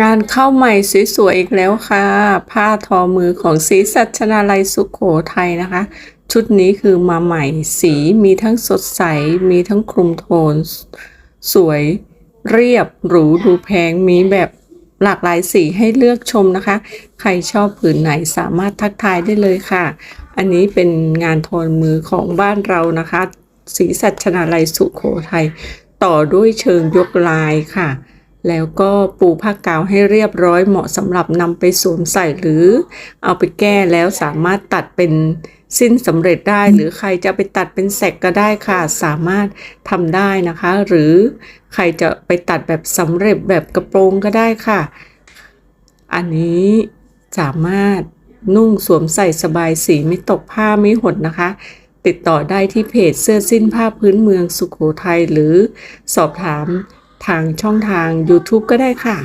งานเข้าใหม่สวยๆอีกแล้วค่ะ ผ้าทอมือของศรีสัชนาลัยสุขโขทัยนะคะ ชุดนี้คือมาใหม่สีมีทั้งสดใส มีทั้งคลุมโทน สวยเรียบหรูดูแพงมีแบบหลากหลายสีให้เลือกชมนะคะ ใครชอบผืนไหนสามารถทักทายได้เลยค่ะ อันนี้เป็นงานโทนมือของบ้านเรานะคะศรีสัชนาลัยสุขโขทัยต่อด้วยเชิงยกลายค่ะ แล้วก็ปูผ้ากาวให้เรียบร้อยเหมาะสำหรับนำไปสวมใส่หรือ เอาไปแก้แล้วสามารถตัดเป็นสิ้นสำเร็จได้หรือใครจะไปตัดเป็นแสกก็ได้ค่ะ สามารถทำได้นะคะ หรือใครจะไปตัดแบบสำเร็จแบบกระโปรงก็ได้ค่ะ อันนี้สามารถนุ่งสวมใส่สบายสีไม่ตกผ้าไม่หดนะคะ ติดต่อได้ที่เพจเสื้อสิ้นผ้าพื้นเมืองสุขโขทัยหรือสอบถาม ทางช่องทาง YouTube ก็ได้ค่ะ